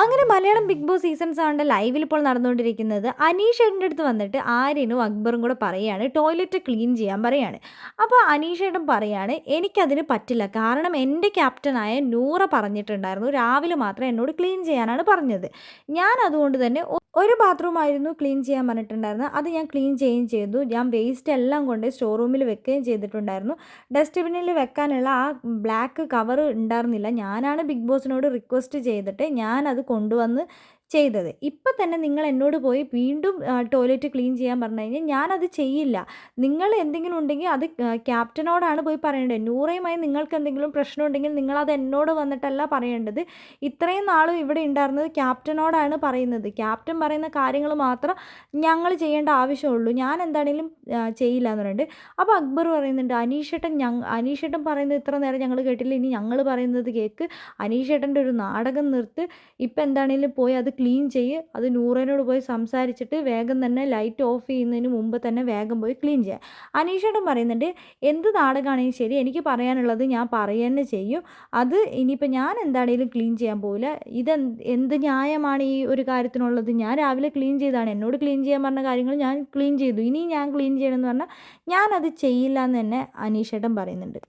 അങ്ങനെ Malayalam big boss season സെവന്റെ ലൈവിൽ ഇപ്പോൾ നടന്നുകൊണ്ടിരിക്കുന്നത് അനീഷേട്ടന്റെ അടുത്ത് വന്നിട്ട് ആര്യനും അക്ബറും കൂടെ പറയാണ് ടോയ്ലറ്റ് ക്ലീൻ ചെയ്യാൻ പറയാണ്. അപ്പോൾ അനീഷേട്ടൻ പറയാണ് എനിക്കതിന് പറ്റില്ല. കാരണം എന്റെ ക്യാപ്റ്റനായ നൂറ പറഞ്ഞിട്ടുണ്ടായിരുന്നു രാവിലെ മാത്രം എന്നോട് ക്ലീൻ ചെയ്യാനാണ് പറഞ്ഞത്. ഞാൻ അതുകൊണ്ട് തന്നെ ഒരു ബാത്റൂം ആയിരുന്നു ക്ലീൻ ചെയ്യാൻ പറഞ്ഞിട്ടുണ്ടായിരുന്നത് അത് ഞാൻ ക്ലീൻ ചെയ്യുകയും ചെയ്തു. ഞാൻ വേസ്റ്റ് എല്ലാം കൊണ്ട് സ്റ്റോർ റൂമിൽ വെക്കുകയും ചെയ്തിട്ടുണ്ടായിരുന്നു. ഡസ്റ്റ്ബിന്നിൽ വെക്കാനുള്ള ആ ബ്ലാക്ക് കവർ ഉണ്ടായിരുന്നില്ല. ഞാനാണ് ബിഗ് ബോസിനോട് റിക്വസ്റ്റ് ചെയ്തിട്ട് ഞാനത് കൊണ്ടുവന്ന് ചെയ്തത്. ഇപ്പം തന്നെ നിങ്ങൾ എന്നോട് പോയി വീണ്ടും ടോയ്ലറ്റ് ക്ലീൻ ചെയ്യാൻ പറഞ്ഞു കഴിഞ്ഞാൽ ഞാനത് ചെയ്യില്ല. നിങ്ങൾ എന്തെങ്കിലും ഉണ്ടെങ്കിൽ അത് ക്യാപ്റ്റനോടാണ് പോയി പറയേണ്ടത്. നൂറയുമായി നിങ്ങൾക്ക് എന്തെങ്കിലും പ്രശ്നം ഉണ്ടെങ്കിൽ നിങ്ങളത് എന്നോട് വന്നിട്ടല്ല പറയേണ്ടത്. ഇത്രയും നാളും ഇവിടെ ഉണ്ടായിരുന്നത് ക്യാപ്റ്റനോടാണ് പറയുന്നത്. ക്യാപ്റ്റൻ പറയുന്ന കാര്യങ്ങൾ മാത്രം ഞങ്ങൾ ചെയ്യേണ്ട ആവശ്യമുള്ളൂ. ഞാൻ എന്താണെങ്കിലും ചെയ്യില്ല എന്ന് പറഞ്ഞിട്ട്. അപ്പോൾ അക്ബർ പറയുന്നുണ്ട് അനീഷേട്ടൻ ഞങ്ങൾ അനീഷേട്ടൻ പറയുന്നത് ഇത്ര നേരം ഞങ്ങൾ കേട്ടില്ല. ഇനി ഞങ്ങൾ പറയുന്നത് കേൾക്ക് അനീഷേട്ടന്റെ ഒരു നാടകം നിർത്ത്. ഇപ്പം എന്താണെങ്കിലും പോയി അത് ക്ലീൻ ചെയ്യ്. അത് നൂറേനോട് പോയി സംസാരിച്ചിട്ട് വേഗം തന്നെ ലൈറ്റ് ഓഫ് ചെയ്യുന്നതിന് മുമ്പ് തന്നെ വേഗം പോയി ക്ലീൻ ചെയ്യുക അനീഷേട്ടൻ പറയുന്നുണ്ട് എന്ത് നാടകമാണെങ്കിലും ശരി എനിക്ക് പറയാനുള്ളത് ഞാൻ പറയുക ചെയ്യും. അത് ഇനിയിപ്പോൾ ഞാൻ എന്താണെങ്കിലും ക്ലീൻ ചെയ്യാൻ പോവില്ല. ഇത് എന്ത് ന്യായമാണ് ഈ ഒരു കാര്യത്തിനുള്ളത്? ഞാൻ രാവിലെ ക്ലീൻ ചെയ്താണ് എന്നോട് ക്ലീൻ ചെയ്യാൻ പറഞ്ഞ കാര്യങ്ങൾ ഞാൻ ക്ലീൻ ചെയ്തു. ഇനി ഞാൻ ക്ലീൻ ചെയ്യണമെന്ന് പറഞ്ഞാൽ ഞാനത് ചെയ്യില്ല എന്ന് തന്നെ അനീഷേട്ടൻ പറയുന്നുണ്ട്.